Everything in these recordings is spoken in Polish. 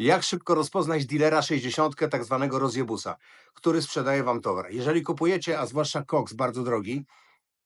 Jak szybko rozpoznać dealera 60, tak zwanego rozjebusa, który sprzedaje wam towar? Jeżeli kupujecie, a zwłaszcza koks bardzo drogi,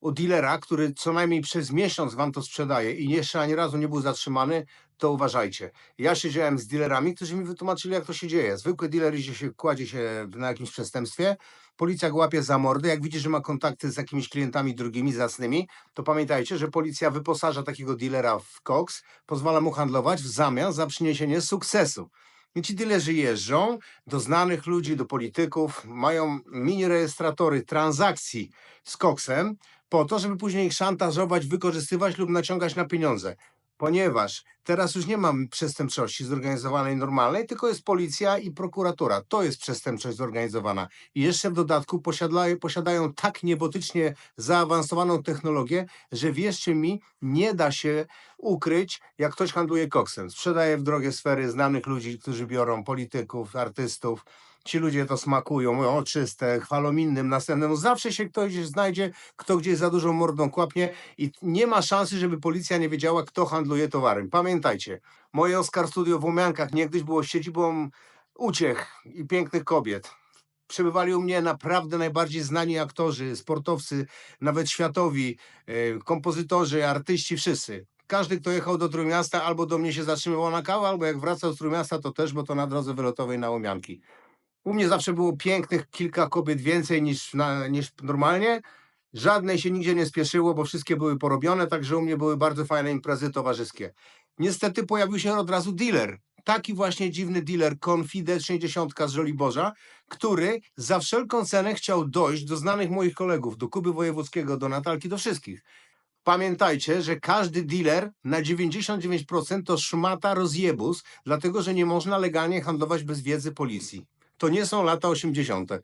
u dealera, który co najmniej przez miesiąc wam to sprzedaje i jeszcze ani razu nie był zatrzymany, to uważajcie. Ja siedziałem z dealerami, którzy mi wytłumaczyli, jak to się dzieje. Zwykły dealer idzie się, kładzie się na jakimś przestępstwie, policja go łapie za mordę, jak widzi, że ma kontakty z jakimiś klientami drugimi, zacnymi, to pamiętajcie, że policja wyposaża takiego dealera w koks, pozwala mu handlować w zamian za przyniesienie sukcesu. I ci dealerzy jeżdżą do znanych ludzi, do polityków, mają mini rejestratory transakcji z koksem, po to, żeby później ich szantażować, wykorzystywać lub naciągać na pieniądze. Ponieważ teraz już nie mam przestępczości zorganizowanej normalnej, tylko jest policja i prokuratura. To jest przestępczość zorganizowana. I jeszcze w dodatku posiadają, posiadają tak niebotycznie zaawansowaną technologię, że wierzcie mi, nie da się ukryć, jak ktoś handluje koksem. Sprzedaje w drogie sfery znanych ludzi, którzy biorą polityków, artystów. Ci ludzie to smakują, mówią o czyste, chwalą innym, następnemu. Zawsze się ktoś znajdzie, kto gdzieś za dużą mordą kłapnie i nie ma szansy, żeby policja nie wiedziała, kto handluje towarem. Pamiętajcie, moje Oscar Studio w Łomiankach niegdyś było siedzibą uciech i pięknych kobiet. Przebywali u mnie naprawdę najbardziej znani aktorzy, sportowcy, nawet światowi, e, kompozytorzy, artyści, wszyscy. Każdy, kto jechał do Trójmiasta, albo do mnie się zatrzymywał na kawę, albo jak wracał z Trójmiasta, to też, bo to na drodze wylotowej na Łomianki. U mnie zawsze było pięknych kilka kobiet więcej niż, na, niż normalnie. Żadnej się nigdzie nie spieszyło, bo wszystkie były porobione, także u mnie były bardzo fajne imprezy towarzyskie. Niestety pojawił się od razu dealer. Taki właśnie dziwny dealer, Confident 60 z Żoliborza, który za wszelką cenę chciał dojść do znanych moich kolegów, do Kuby Wojewódzkiego, do Natalki, do wszystkich. Pamiętajcie, że każdy dealer na 99% to szmata rozjebus, dlatego że nie można legalnie handlować bez wiedzy policji. To nie są lata 80.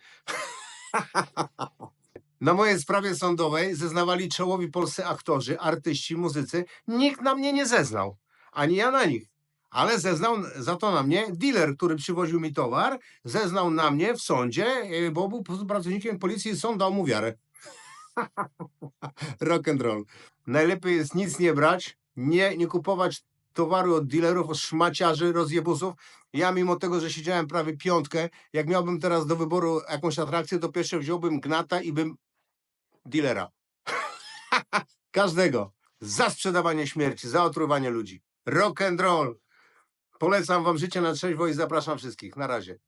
Na mojej sprawie sądowej zeznawali czołowi polscy aktorzy, artyści, muzycy. Nikt na mnie nie zeznał, ani ja na nich. Ale zeznał za to na mnie dealer, który przywoził mi towar, zeznał na mnie w sądzie, e, bo był pracownikiem policji i sąd dał mu wiarę. Rock and roll. Najlepiej jest nic nie brać, nie, nie kupować towaru od dealerów, od szmaciarzy, rozjebusów. Ja mimo tego, że siedziałem prawie piątkę, jak miałbym teraz do wyboru jakąś atrakcję, to pierwsze wziąłbym gnata i bym dealera. Każdego. Za sprzedawanie śmierci, za otruwanie ludzi. Rock and roll. Polecam wam życie na trzeźwo i zapraszam wszystkich. Na razie.